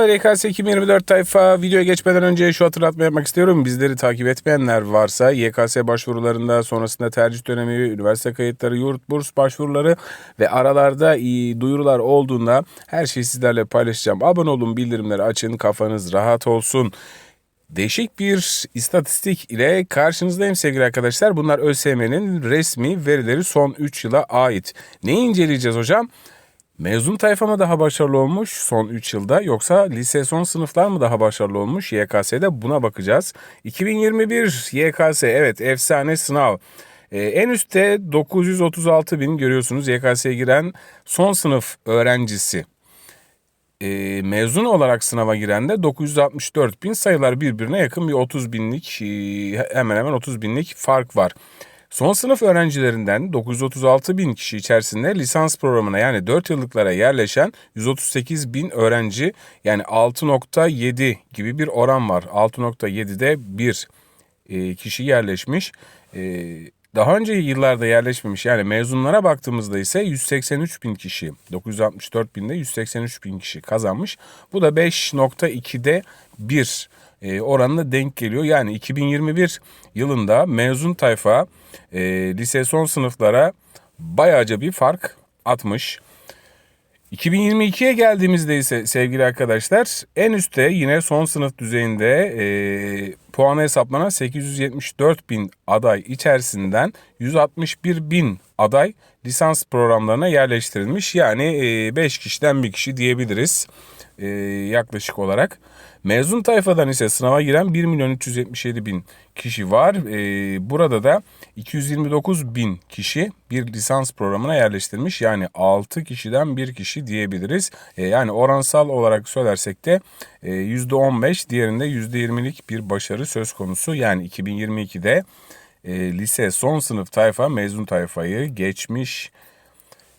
RKS 2024 tayfa videoya geçmeden önce şu hatırlatma yapmak istiyorum. Bizleri takip etmeyenler varsa YKS başvurularında sonrasında tercih dönemi, üniversite kayıtları, yurt burs başvuruları ve aralarda iyi duyurular olduğunda her şeyi sizlerle paylaşacağım. Abone olun, bildirimleri açın, kafanız rahat olsun. Değişik bir istatistik ile karşınızdayım sevgili arkadaşlar. Bunlar ÖSYM'nin resmi verileri son 3 yıla ait. Neyi inceleyeceğiz hocam? Mezun tayfa mı daha başarılı olmuş son 3 yılda yoksa lise son sınıflar mı daha başarılı olmuş YKS'de buna bakacağız. 2021 YKS evet efsane sınav. Ee, en üstte 936 bin görüyorsunuz YKS'ye giren son sınıf öğrencisi. Ee, mezun olarak sınava giren de 964 bin sayılar birbirine yakın bir 30 binlik e, hemen hemen 30 binlik fark var. Son sınıf öğrencilerinden 936 bin kişi içerisinde lisans programına yani 4 yıllıklara yerleşen 138 bin öğrenci yani 6.7 gibi bir oran var. 6.7'de bir e, kişi yerleşmiş. E, daha önce yıllarda yerleşmemiş yani mezunlara baktığımızda ise 183 bin kişi 964 binde 183 bin kişi kazanmış. Bu da 5.2'de bir e, oranına denk geliyor. Yani 2021 yılında mezun tayfa e, lise son sınıflara bayağıca bir fark atmış. 2022'ye geldiğimizde ise sevgili arkadaşlar en üstte yine son sınıf düzeyinde e, puanı hesaplanan 874 bin aday içerisinden 161 bin aday lisans programlarına yerleştirilmiş. Yani 5 kişiden bir kişi diyebiliriz e, yaklaşık olarak. Mezun tayfadan ise sınava giren 1 milyon 377 bin kişi var. E, burada da 229 bin kişi bir lisans programına yerleştirilmiş. Yani 6 kişiden bir kişi diyebiliriz. E, yani oransal olarak söylersek de e, %15 diğerinde %20'lik bir başarı söz konusu. Yani 2022'de e, lise son sınıf tayfa mezun tayfayı geçmiş.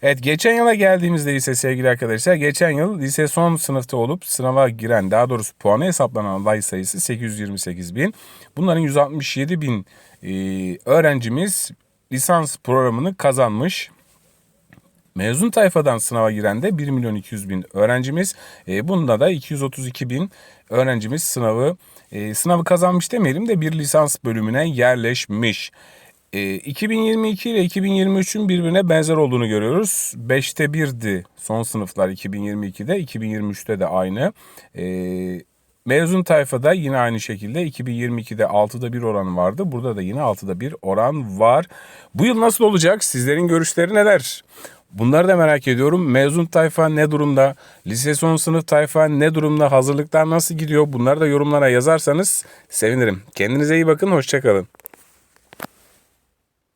Evet geçen yıla geldiğimizde ise sevgili arkadaşlar geçen yıl lise son sınıfta olup sınava giren daha doğrusu puanı hesaplanan aday sayısı 828 bin. Bunların 167 bin e, öğrencimiz lisans programını kazanmış. Mezun tayfadan sınava giren de 1 milyon 200 bin öğrencimiz. E, bunda da 232 bin öğrencimiz sınavı e, sınavı kazanmış demeyelim de bir lisans bölümüne yerleşmiş. E, 2022 ile 2023'ün birbirine benzer olduğunu görüyoruz. 5'te 1'di son sınıflar 2022'de, 2023'te de aynı. E, mezun tayfada yine aynı şekilde 2022'de 6'da 1 oranı vardı. Burada da yine 6'da 1 oran var. Bu yıl nasıl olacak? Sizlerin görüşleri neler? Bunları da merak ediyorum. Mezun tayfa ne durumda? Lise son sınıf tayfa ne durumda? Hazırlıklar nasıl gidiyor? Bunları da yorumlara yazarsanız sevinirim. Kendinize iyi bakın. Hoşçakalın.